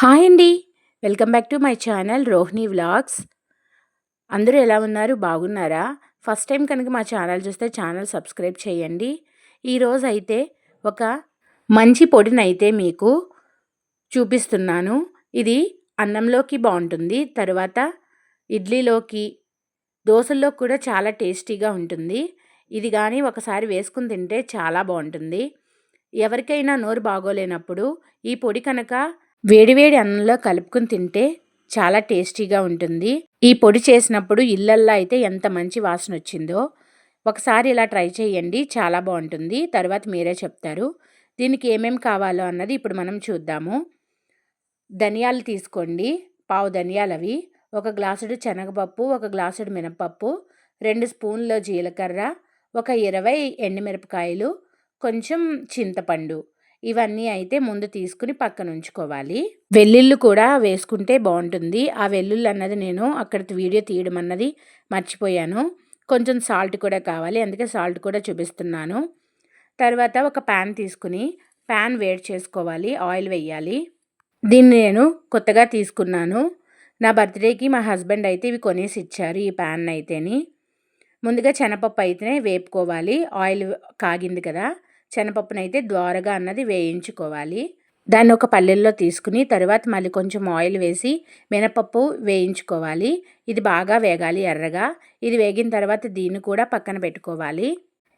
Hi అండి. Welcome back to my channel Rohini vlogs. అందరూ ఎలా ఉన్నారు? బాగున్నారా? ఫస్ట్ టైం కనుక మా ఛానల్ చూస్తే ఛానల్ సబ్స్క్రైబ్ చేయండి. ఈరోజు అయితే ఒక మంచి పొడినైతే మీకు చూపిస్తున్నాను. ఇది అన్నంలోకి బాగుంటుంది. తర్వాత ఇడ్లీలోకి దోశల్లో కూడా చాలా టేస్టీగా ఉంటుంది. ఇది కానీ ఒకసారి వేసుకుని తింటే చాలా బాగుంటుంది. ఎవరికైనా నోరు బాగోలేనప్పుడు ఈ పొడి కనుక వేడివేడి అన్నంలో కలుపుకుని తింటే చాలా టేస్టీగా ఉంటుంది. ఈ పొడి చేసినప్పుడు ఇళ్ళల్లో అయితే ఎంత మంచి వాసన వచ్చిందో ఒకసారి ఇలా ట్రై చేయండి చాలా బాగుంటుంది. తర్వాత మీరే చెప్తారు. దీనికి ఏమేమి కావాలో అన్నది ఇప్పుడు మనం చూద్దాము. ధనియాలు తీసుకోండి. పావు ధనియాలు అవి ఒక గ్లాసుడు శనగపప్పు ఒక గ్లాసుడు మినపప్పు రెండు స్పూన్ల జీలకర్ర ఒక ఇరవై ఎండుమిరపకాయలు కొంచెం చింతపండు ఇవన్నీ అయితే ముందు తీసుకుని పక్కన ఉంచుకోవాలి. వెల్లుల్లి కూడా వేసుకుంటే బాగుంటుంది. ఆ వెల్లుల్లి అన్నది నేను అక్కడ వీడియో తీయడం అన్నది మర్చిపోయాను. కొంచెం సాల్ట్ కూడా కావాలి. అందుకే సాల్ట్ కూడా చూపిస్తున్నాను. తర్వాత ఒక ప్యాన్ తీసుకుని ప్యాన్ వేడి చేసుకోవాలి. ఆయిల్ వేయాలి. దీన్ని నేను కొత్తగా తీసుకున్నాను. నా బర్త్డేకి మా హస్బెండ్ అయితే ఇవి కొనేసి ఇచ్చారు ఈ ప్యాన్ అయితేని. ముందుగా శనపప్పు అయితేనే వేపుకోవాలి. ఆయిల్ కాగింది కదా. శనపప్పునైతే ద్వారగా అన్నది వేయించుకోవాలి. దాన్ని ఒక పల్లెల్లో తీసుకుని తర్వాత మళ్ళీ కొంచెం ఆయిల్ వేసి మినపప్పు వేయించుకోవాలి. ఇది బాగా వేగాలి ఎర్రగా. ఇది వేగిన తర్వాత దీన్ని కూడా పక్కన పెట్టుకోవాలి.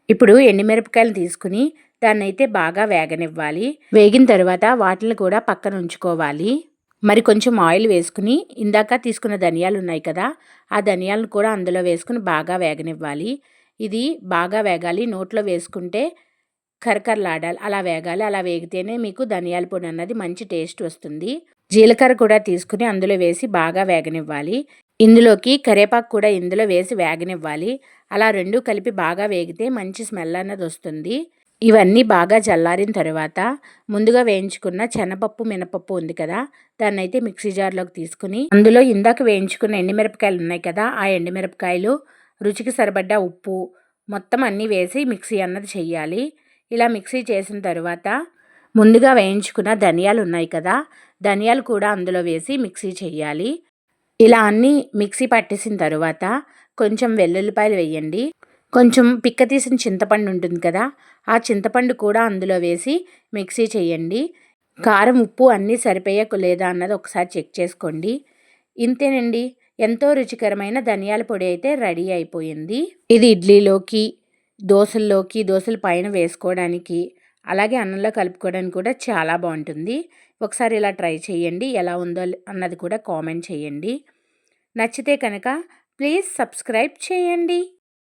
ఇప్పుడు ఎండుమిరపకాయలు తీసుకుని దాన్ని అయితే బాగా వేగనివ్వాలి. వేగిన తర్వాత వాటిని కూడా పక్కన ఉంచుకోవాలి. మరి కొంచెం ఆయిల్ వేసుకుని ఇందాక తీసుకున్న ధనియాలు ఉన్నాయి కదా ఆ ధనియాలను కూడా అందులో వేసుకుని బాగా వేగనివ్వాలి. ఇది బాగా వేగాలి. నోట్లో వేసుకుంటే కరకరలాడాలి. అలా వేగాలి అలా వేగితేనే మీకు ధనియాల పొడి అన్నది మంచి టేస్ట్ వస్తుంది. జీలకర్ర కూడా తీసుకుని అందులో వేసి బాగా వేగనివ్వాలి. ఇందులోకి కరేపాకు కూడా ఇందులో వేసి వేగనివ్వాలి. అలా రెండు కలిపి బాగా వేగితే మంచి స్మెల్ అన్నది వస్తుంది. ఇవన్నీ బాగా చల్లారిన తర్వాత ముందుగా వేయించుకున్న శనపప్పు మినపప్పు ఉంది కదా దాన్ని అయితే మిక్సీ జార్లోకి తీసుకుని అందులో ఇందాక వేయించుకున్న ఎండుమిరపకాయలు ఉన్నాయి కదా ఆ ఎండుమిరపకాయలు రుచికి సరిపడ్డ ఉప్పు మొత్తం అన్నీ వేసి మిక్సీ అన్నది చెయ్యాలి. ఇలా మిక్సీ చేసిన తర్వాత ముందుగా వేయించుకున్న ధనియాలు ఉన్నాయి కదా ధనియాలు కూడా అందులో వేసి మిక్సీ చేయాలి. ఇలా అన్నీ మిక్సీ పట్టేసిన తర్వాత కొంచెం వెల్లుల్లిపాయలు వేయండి. కొంచెం పిక్క తీసిన చింతపండు ఉంటుంది కదా ఆ చింతపండు కూడా అందులో వేసి మిక్సీ చేయండి. కారం ఉప్పు అన్నీ సరిపోయకు లేదా అన్నది ఒకసారి చెక్ చేసుకోండి. ఇంతేనండి. ఎంతో రుచికరమైన ధనియాల పొడి అయితే రెడీ అయిపోయింది. ఇది ఇడ్లీలోకి దోశల్లోకి దోశల పైన వేసుకోవడానికి అలాగే అన్నంలో కలుపుకోవడానికి కూడా చాలా బాగుంటుంది. ఒకసారి ఇలా ట్రై చేయండి ఎలా ఉందో అన్నది కూడా కామెంట్ చేయండి. నచ్చితే కనుక ప్లీజ్ సబ్స్క్రైబ్ చేయండి.